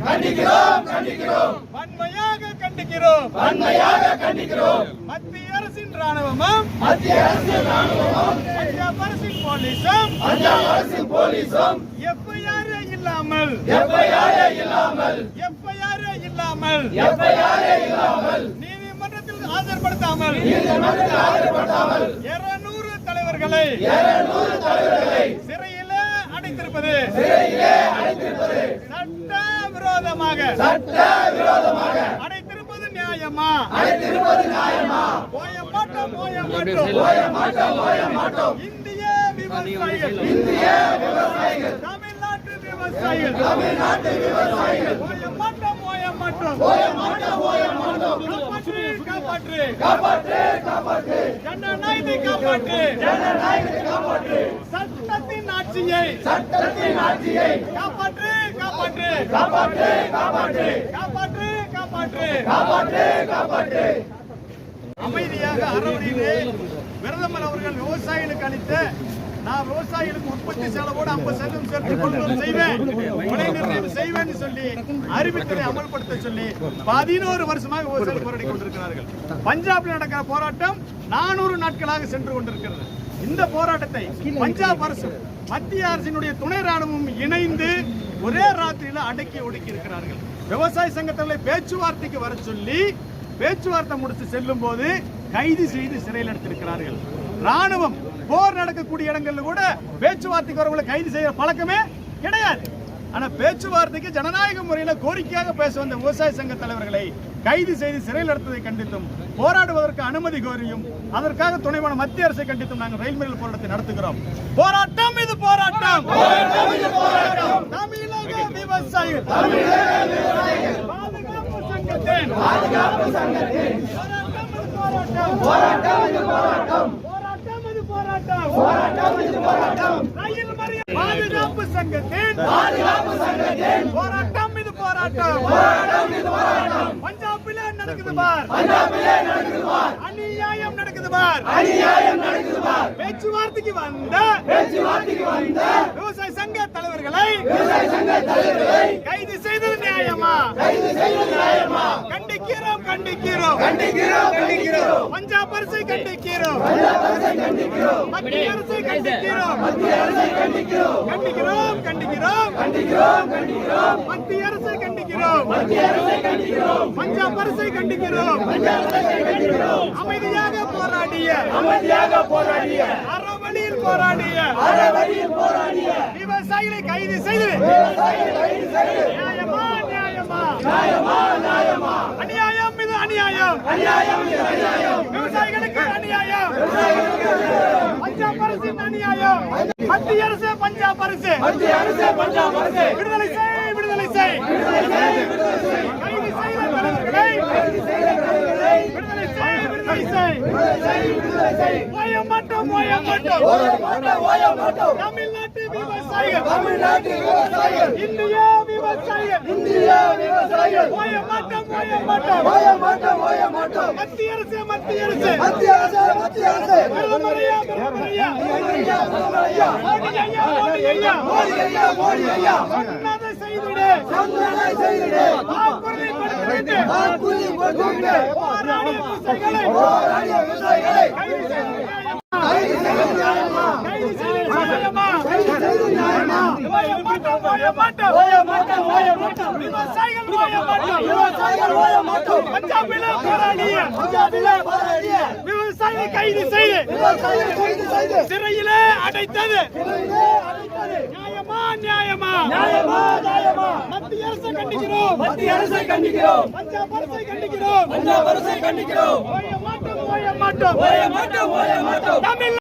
கண்டிக்கிறோம். கண்டிக்கிறோம் கண்டிக்கிறோம். வன்மையாக கண்டிக்கிறோம். வன்மையாக கண்டிக்கிறோம். மத்திய அரசின் ராணுவமும் மத்திய அரசு ராணுவமும் பஞ்சாப் அரசின் போலீஸும் பஞ்சாப் அரசின் போலீஸும் எஃப்ஐஆர் இல்லாமல் எஃப்ஐஆர் இல்லாமல் எஃப்ஐஆர் இல்லாமல் எஃப்ஐஆர் இல்லாமல் நீதிமன்றத்தில் ஆஜர்படுத்தாமல் நீதிமன்றத்தில் ஆஜர்படுத்தாமல் இருநூறு தலைவர்களை இருநூறு தலைவர்களை சிறையிலே அடைத்திருப்பது. சிறையிலே அடைத்திருப்பது. விரோதமாக. சட்ட விரோதமாக. அடைத்திருப்பது நியாயமா? அடைத்திருப்பது நியாயமா? போய மாட்டோம் போய மாட்டோம். போய மாட்டோம் போய மாட்டோம். இந்திய விவசாயிகள். இந்திய விவசாயிகள். தமிழ்நாட்டு விவசாயிகள். தமிழ்நாட்டு விவசாயிகள். போய மாட்டோம் போய மாட்டோம். போய மாட்டோம் போய மாட்டோம். காப்பாற்று. காப்பாற்று காப்பாற்று. ஜனநாயகத்தை காப்பாற்று. ஜனநாயகத்தை காப்பாற்று. சட்டத்தின் ஆட்சியை. சட்டத்தின் ஆட்சியை. காப்பாற்று காப்பாற்று. காப்பாற்று காப்பாற்று. காப்பாற்று காப்பாற்று. காப்பாற்று காப்பாற்று. அமைதியாக அறவழியிலே பிரதமர் அவர்கள் விவசாயிகளுக்கு அளித்த நான் விவசாயிகளுக்கு உற்பத்தி செலவோடு ஐம்பது சதவீதம் சேர்த்து கொள்முதல் செய்வேன். விலை நிர்ணயம் செய்வேன் சொல்லி அறிவித்ததை அமல்படுத்த சொல்லி பதினோரு வருஷமாக விவசாயிகள் போராடி கொண்டிருக்கிறார்கள். பஞ்சாபில் நடக்கிற போராட்டம் நானூறு நாட்களாக சென்று கொண்டிருக்கிறது. இந்த போராட்டத்தை பஞ்சாப் அரசு மத்திய அரசினுடைய துணை ராணுவம் இணைந்து ஒரே ராத்திரியில அடக்கி ஒடுக்கி இருக்கிறார்கள். விவசாய சங்கத்தவர்களை பேச்சுவார்த்தைக்கு வர சொல்லி பேச்சுவார்த்தை முடித்து செல்லும் போது கைது செய்து சிறையில் எடுத்திருக்கிறார்கள். ராணுவம் போர் நடக்கக்கூடிய இடங்கள்ல கூட பேச்சுவார்த்தைக்கு வரவங்களை கைது செய்யற பழக்கமே கிடையாது. ஆனா பேச்சுவார்த்தைக்கு ஜனநாயக முறையில கோரிக்கையாக பேச வந்த விவசாய சங்க தலைவர்களை கைது செய்து சிறையில் எடுத்ததை கண்டித்தும் போராடுவதற்கு அனுமதி கோரியும் அதற்காக துணைவான மத்திய அரசை கண்டித்தும் நாங்கள் ரயில் மறியல் போராட்டத்தை நடத்துகிறோம். போராட்டம் இது போராட்டம்! தமிழக விவசாயிகள்! பாதுகாப்பு சங்கத்தின்! போராட்டம் போராட்டம் இது போராட்டம். ரயில் மறியல் பாதுகாப்பு சங்கத்தின் பாதுகாப்பு சங்கத்தின் போராட்டம். போராட்டம். போராட்டம் இது போராட்டம். பஞ்சாபிலே நடக்குது பார். பஞ்சாபிலே நடக்குது பார். அநியாயம் நடக்குது பார். அநியாயம் நடக்குது பார். பேச்சுவார்த்தைக்கு வந்த பேச்சுவார்த்தைக்கு வந்த விவசாய சங்க தலைவர்களை விவசாய சங்க தலைவர்களை கைது செய்தது நியாயமா? கைது செய்வது நியாயமா? கண்டிக்கிறோம் கண்டிக்கிறோம். கண்டிக்கிறோம் கண்டிக்கிறோம். பஞ்சாப் அரசை கண்டிக்கிறோம். பஞ்சாப் அரசை கண்டிக்கிறோம். மத்திய அரசை கண்டிக்கிறோம். மத்திய அரசை கண்டிக்கிறோம். கண்டிக்கிறோம் கண்டிக்கிறோம். கண்டிக்கிறோம் கண்டிக்கிறோம். மத்திய அரசை கண்டிக்கிறோம் மத்திய அரசை கண்டிக்கிறோம் பஞ்சாப் அரசை கண்டிக்கிறோம் அமைதியாக போராடிய அமைதியாக போராடிய அறவழியில் போராடிய அறவழியில் போராடிய விவசாயிகளை கைது செய்து நியாயமா நியாயமா நியாயமா நியாயமா அநியாயம். விவசாயிகளுக்கு அநியாயம். பஞ்சாப் அரசின் அநியாயம். மத்திய அரசு பஞ்சாப் அரசு. மத்திய அரசு பஞ்சாப் அரசு. விடுதலை செய் விடுதலை செய். கைது செய்த தலைவர்களை விடுதலை செய். விடுதலை செய் ஓய மாட்டோம் ஓய மாட்டோம் ஓய மாட்டோம் ஓய தமிழ்நாட்டு விவசாயிகள் தமிழ்நாட்டு விவசாயிகள் விவசாயிகள் விவசாயிகள் ஓய ஓய ஓய ஓய மத்திய அரசு மத்திய அரசு மத்திய அரசு மத்திய அரசு பிரதமரையா பிரதமரையா மோடி ஐயா மோடி ஐயா மோடி ஐயா மோடி ஐயா சொன்னதை சொன்னதை விவசாயிகளை போராடிய விவசாயிகளை கைது செய்வது நியாயமா? கைது செய்வது நியாயமா? கைது செய்வது நியாயமா? கைது செய்வது நியாயமா? ஓய மாட்டோம் ஓய மாட்டோம். ஓய மாட்டோம் ஓய மாட்டோம். விவசாயிகள் ஓய மாட்டோம். விவசாயிகள் ஓய மாட்டோம். பஞ்சாபிலே போராடிய பஞ்சாபிலே போராடிய விவசாயிகளை கைது செய்து. விவசாயிகள் கைது செய்து. சிறையிலே அடைத்தது. சிறையிலே அடைத்தது. நியாயமா நியாயமா? நியாயமா நியாயமா? மத்திய அரசை கண்டிக்கிறோம். மத்திய அரசை கண்டிக்கிறோம். பஞ்சாப் அரசை கண்டிக்கிறோம். பஞ்சாப் அரசை கண்டிக்கிறோம். ஓய மாட்டோம் ஓய மாட்டோம். ஓய மாட்டோம் ஓய மாட்டோம். தமிழ்